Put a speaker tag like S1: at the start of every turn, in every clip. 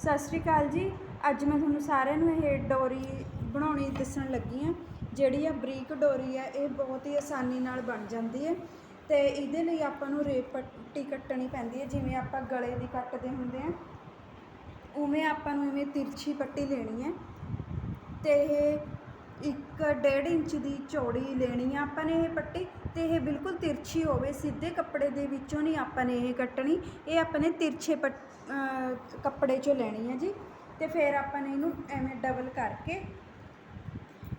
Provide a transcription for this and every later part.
S1: ਸਤਿ ਸ਼੍ਰੀ ਅਕਾਲ ਜੀ। ਅੱਜ ਮੈਂ ਤੁਹਾਨੂੰ ਸਾਰਿਆਂ ਨੂੰ ਇਹ ਡੋਰੀ ਬਣਾਉਣੀ ਦੱਸਣ ਲੱਗੀ ਹਾਂ। ਜਿਹੜੀ ਆ ਬਰੀਕ ਡੋਰੀ ਆ, ਇਹ ਬਹੁਤ ਹੀ ਆਸਾਨੀ ਨਾਲ ਬਣ ਜਾਂਦੀ ਹੈ ਤੇ ਇਹਦੇ ਲਈ ਆਪਾਂ ਨੂੰ ਰੇਪ ਪੱਟੀ ਕੱਟਣੀ ਪੈਂਦੀ ਹੈ, ਜਿਵੇਂ ਆਪਾਂ ਗਲੇ ਦੀ ਕੱਟਦੇ ਹੁੰਦੇ ਆ ਉਵੇਂ ਆਪਾਂ ਨੂੰ ਇਵੇਂ ਤਿਰਛੀ ਪੱਟੀ ਲੈਣੀ ਹੈ ਤੇ ਇਹ ਇੱਕ ਡੇਢ ਇੰਚ ਦੀ ਚੌੜੀ ਲੈਣੀ ਆ ਆਪਾਂ ਨੇ ਇਹ ਪੱਟੀ। ਤੇ ਇਹ ਬਿਲਕੁਲ ਤਿਰਛੀ ਹੋਵੇ, ਸਿੱਧੇ ਕੱਪੜੇ ਦੇ ਵਿੱਚੋਂ ਨਹੀਂ ਆਪਾਂ ਨੇ ਇਹ ਕੱਟਣੀ, ਇਹ ਆਪਾਂ ਨੇ ਤਿਰਛੇ ਪੱਟ ਕੱਪੜੇ ਚੋਂ ਲੈਣੀ ਹੈ ਜੀ। ਤੇ ਫਿਰ ਆਪਾਂ ਨੇ ਇਹਨੂੰ ਐਵੇਂ ਡਬਲ ਕਰਕੇ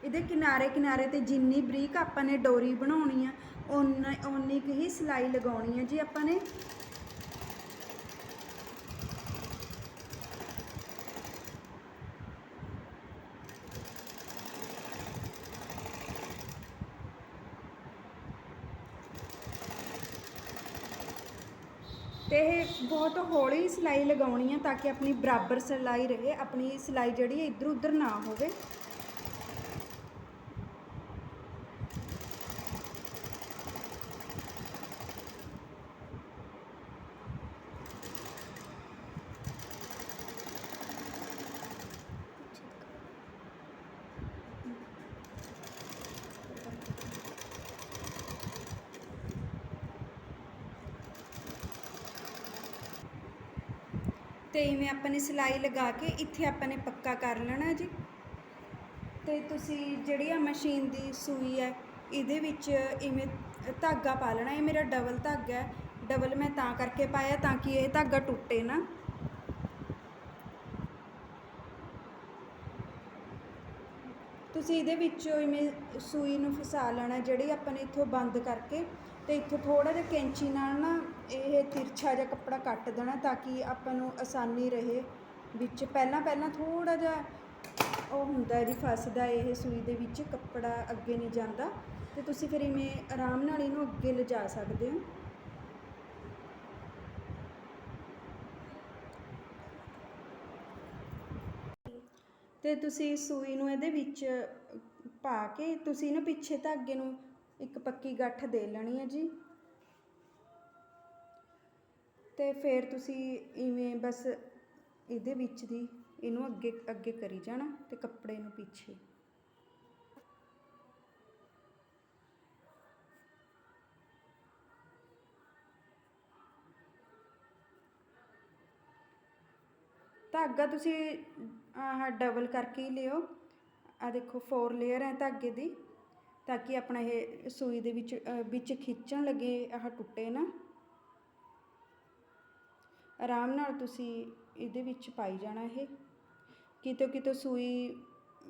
S1: ਇਹਦੇ ਕਿਨਾਰੇ ਕਿਨਾਰੇ ਤੇ ਜਿੰਨੀ ਬਰੀਕ ਆਪਾਂ ਨੇ ਡੋਰੀ ਬਣਾਉਣੀ ਆ, ਓਨਾ ਉਨੀ ਕੁ ਹੀ ਸਿਲਾਈ ਲਗਾਉਣੀ ਹੈ ਜੀ ਆਪਾਂ ਨੇ। ਤੇ ਇਹ ਬਹੁਤ ਹੌਲੀ ਸਿਲਾਈ ਲਗਾਉਣੀ ਆ ਤਾਂ ਕਿ ਆਪਣੀ ਬਰਾਬਰ ਸਿਲਾਈ ਰਹੇ, ਆਪਣੀ ਸਿਲਾਈ ਜਿਹੜੀ ਹੈ ਇੱਧਰ ਉੱਧਰ ਨਾ ਹੋਵੇ। ਤੇ ਇਵੇਂ ਆਪਾਂ ਨੇ ਸਿਲਾਈ ਲਗਾ ਕੇ ਇੱਥੇ ਆਪਾਂ ਨੇ ਪੱਕਾ ਕਰ ਲੈਣਾ ਜੀ। ਤੇ ਤੁਸੀਂ ਜਿਹੜੀ ਆ ਮਸ਼ੀਨ ਦੀ ਸੂਈ ਹੈ, ਇਹਦੇ ਵਿੱਚ ਇਵੇਂ ਧਾਗਾ ਪਾ ਲੈਣਾ। ਇਹ ਮੇਰਾ ਡਬਲ ਧਾਗਾ ਹੈ। ਡਬਲ ਮੈਂ ਤਾਂ ਕਰਕੇ ਪਾਇਆ ਤਾਂ ਕਿ ਇਹ ਧਾਗਾ ਟੁੱਟੇ ਨਾ। ਤੁਸੀਂ ਇਹਦੇ ਵਿੱਚੋਂ ਇਵੇਂ ਸੂਈ ਨੂੰ ਫਸਾ ਲੈਣਾ, ਜਿਹੜੀ ਆਪਾਂ ਨੇ ਇੱਥੋਂ ਬੰਦ ਕਰਕੇ ਤੇ ਇੱਥੋਂ ਥੋੜਾ ਜਿਹਾ ਕੈਂਚੀ ਨਾਲ ਨਾ ਇਹ ਤਿਰਛਾ ਜਿਹਾ ਕੱਪੜਾ ਕੱਟ ਦੇਣਾ ਤਾਂ ਕਿ ਆਪਾਂ ਨੂੰ ਆਸਾਨੀ ਰਹੇ। ਵਿੱਚ ਪਹਿਲਾਂ ਪਹਿਲਾਂ ਥੋੜਾ ਜਿਹਾ ਉਹ ਹੁੰਦਾ ਹੈ ਜੀ ਫਸਦਾ ਇਹ ਸੂਈ ਦੇ ਵਿੱਚ ਕੱਪੜਾ ਅੱਗੇ ਨਹੀਂ ਜਾਂਦਾ। ਤੇ ਤੁਸੀਂ ਫਿਰ ਇਵੇਂ ਆਰਾਮ ਨਾਲ ਇਹਨੂੰ ਅੱਗੇ ਲਿਜਾ ਸਕਦੇ ਹੋ। ਤੇ ਤੁਸੀਂ ਸੂਈ ਨੂੰ ਇਹਦੇ ਵਿੱਚ ਪਾ ਕੇ ਤੁਸੀਂ ਨਾ ਪਿੱਛੇ ਧਾਗੇ ਨੂੰ ਇੱਕ ਪੱਕੀ ਗੱਠ ਦੇ ਲੈਣੀ ਹੈ ਜੀ। ਤੇ ਫਿਰ ਤੁਸੀਂ ਇਵੇਂ ਬਸ ਇਹਦੇ ਵਿੱਚ ਦੀ ਇਹਨੂੰ ਅੱਗੇ ਅੱਗੇ ਕਰੀ ਜਾਣਾ ਤੇ ਕੱਪੜੇ ਨੂੰ ਪਿੱਛੇ। ਧਾਗਾ ਤੁਸੀਂ, ਆਹ ਡਬਲ ਕਰਕੇ ਹੀ ਲਿਓ। ਆ ਦੇਖੋ ਫੋਰ ਲੇਅਰ ਹੈ ਧਾਗੇ ਦੀ। ਤਾਂ ਕਿ ਆਪਣਾ ਇਹ ਸੂਈ ਦੇ ਵਿੱਚ ਵਿੱਚ ਖਿੱਚਣ ਲੱਗੇ ਆਹ ਟੁੱਟੇ ਨਾ। ਆਰਾਮ ਨਾਲ ਤੁਸੀਂ ਇਹਦੇ ਵਿੱਚ ਪਾਈ ਜਾਣਾ ਇਹ। ਕਿਤੋਂ ਕਿਤੋਂ ਸੂਈ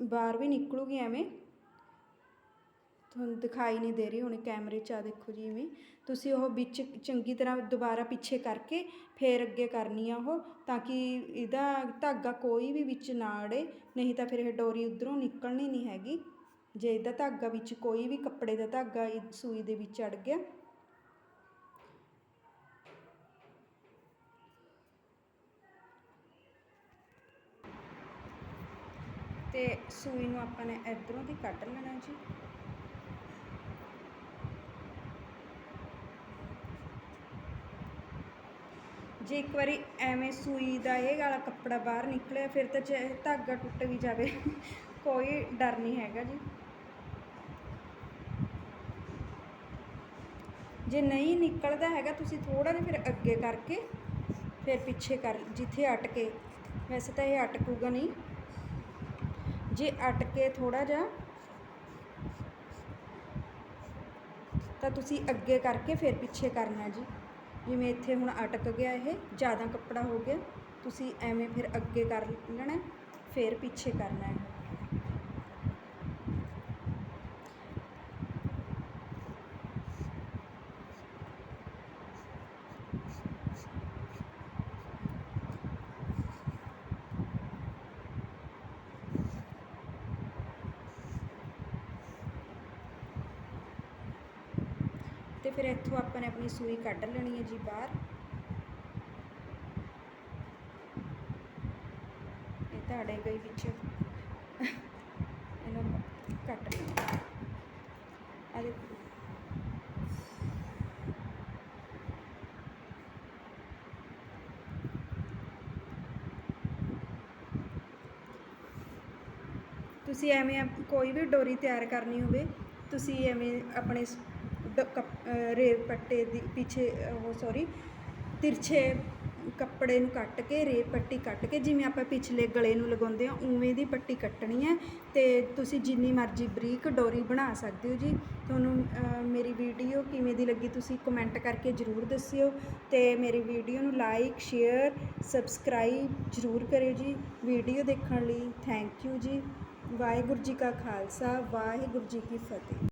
S1: ਬਾਹਰ ਵੀ ਨਿਕਲੂਗੀ ਐਵੇਂ। ਤੁਹਾਨੂੰ ਦਿਖਾਈ ਨਹੀਂ ਦੇ ਰਹੀ, ਹੁਣ ਕੈਮਰੇ 'ਚ ਆ ਦੇਖੋ ਜੀ ਇਵੇਂ। ਤੁਸੀਂ ਉਹ ਵਿੱਚ ਚੰਗੀ ਤਰ੍ਹਾਂ ਦੁਬਾਰਾ ਪਿੱਛੇ ਕਰਕੇ ਫੇਰ ਅੱਗੇ ਕਰਨੀ ਆ ਉਹ, ਤਾਂ ਕਿ ਇਹਦਾ ਧਾਗਾ ਕੋਈ ਵੀ ਵਿੱਚ ਨਾ ਅੜੇ, ਨਹੀਂ ਤਾਂ ਫਿਰ ਇਹ ਡੋਰੀ ਉਧਰੋਂ ਨਿਕਲਣੀ ਨਹੀਂ ਹੈਗੀ। ਜੇ ਇਹਦਾ ਧਾਗਾ ਵਿੱਚ ਕੋਈ ਵੀ ਕੱਪੜੇ ਦਾ ਧਾਗਾ ਇਹ ਸੂਈ ਦੇ ਵਿੱਚ ਅੜ ਗਿਆ। ਤੇ ਸੂਈ ਨੂੰ ਆਪਾਂ ਨੇ ਇਧਰੋਂ ਦੀ ਕੱਢ ਲੈਣਾ ਜੀ। ਜੇ ਇੱਕ ਵਾਰੀ ਐਵੇਂ ਸੂਈ ਦਾ ਇਹ ਵਾਲਾ ਕੱਪੜਾ ਬਾਹਰ ਨਿਕਲਿਆ, ਫਿਰ ਤਾਂ ਚਾਹੇ ਧਾਗਾ ਟੁੱਟ ਵੀ ਜਾਵੇ, ਕੋਈ ਡਰ ਨਹੀਂ ਹੈਗਾ ਜੀ। ਜੇ ਨਹੀਂ ਨਿਕਲਦਾ ਹੈਗਾ, ਤੁਸੀਂ ਥੋੜਾ ਜਿਹਾ ਫਿਰ ਅੱਗੇ ਕਰਕੇ ਫਿਰ ਪਿੱਛੇ ਕਰ, ਜਿੱਥੇ ਅਟਕੇ। ਵੈਸੇ ਤਾਂ ਇਹ ਅਟਕੂਗਾ ਨਹੀਂ। ਜੇ ਅਟਕੇ ਥੋੜਾ ਜਿਹਾ, ਤਾਂ ਤੁਸੀਂ ਅੱਗੇ ਕਰਕੇ ਫਿਰ ਪਿੱਛੇ ਕਰਨਾ ਜੀ। ਜਿਵੇਂ ਇੱਥੇ ਹੁਣ ਅਟਕ ਗਿਆ ਇਹ, ਜ਼ਿਆਦਾ ਕੱਪੜਾ ਹੋ ਗਿਆ, ਤੁਸੀਂ ਐਵੇਂ ਫਿਰ ਅੱਗੇ ਕਰ ਲੈਣਾ, ਫਿਰ ਪਿੱਛੇ ਕਰਨਾ ਹੈ ਤੇ ਫਿਰ ਇੱਥੋਂ ਆਪਾਂ ਨੇ ਆਪਣੀ ਸੂਈ ਕੱਢ ਲੈਣੀ ਹੈ ਜੀ ਬਾਹਰ। ਇਹ ਤੁਹਾਡੇ ਗਈ ਵਿੱਚ ਇਹਨੂੰ ਕੱਟ ਲੈਣਾ ਆ ਦੇਖੋ। ਤੁਸੀਂ ਐਵੇਂ ਕੋਈ ਵੀ ਡੋਰੀ ਤਿਆਰ ਕਰਨੀ ਹੋਵੇ, ਤੁਸੀਂ ਐਵੇਂ ਆਪਣੇ ਸ- ਡ- ਕੱਪ- ਅਹ ਪੱਟੇ ਦੀ ਪਿੱਛੇ ਉਹ ਸੌਰੀ ਤਿਰਛੇ ਕੱਪੜੇ ਨੂੰ ਕੱਟ ਕੇ ਰੇਪ ਪੱਟੀ ਕੱਟ ਕੇ, ਜਿਵੇਂ ਆਪਾਂ ਪਿਛਲੇ ਗਲੇ ਨੂੰ ਲਗਾਉਂਦੇ ਆ ਉਵੇਂ ਦੀ ਪੱਟੀ ਕੱਟਣੀ ਹੈ ਤੇ ਤੁਸੀਂ ਜਿੰਨੀ ਮਰਜ਼ੀ ਬਰੀਕ ਡੋਰੀ ਬਣਾ ਸਕਦੇ ਹੋ ਜੀ। ਤੁਹਾਨੂੰ ਮੇਰੀ ਵੀਡੀਓ ਕਿਵੇਂ ਦੀ ਲੱਗੀ ਤੁਸੀਂ ਕਮੈਂਟ ਕਰਕੇ ਜ਼ਰੂਰ ਦੱਸਿਓ ਤੇ ਮੇਰੀ ਵੀਡੀਓ ਨੂੰ ਲਾਈਕ ਸ਼ੇਅਰ ਸਬਸਕ੍ਰਾਈਬ ਜ਼ਰੂਰ ਕਰਿਓ ਜੀ। ਵੀਡੀਓ ਦੇਖਣ ਲਈ ਥੈਂਕ ਯੂ ਜੀ। ਵਾਹਿਗੁਰੂ ਜੀ ਕਾ ਖਾਲਸਾ, ਵਾਹਿਗੁਰੂ ਜੀ ਕੀ ਫਤਿਹ।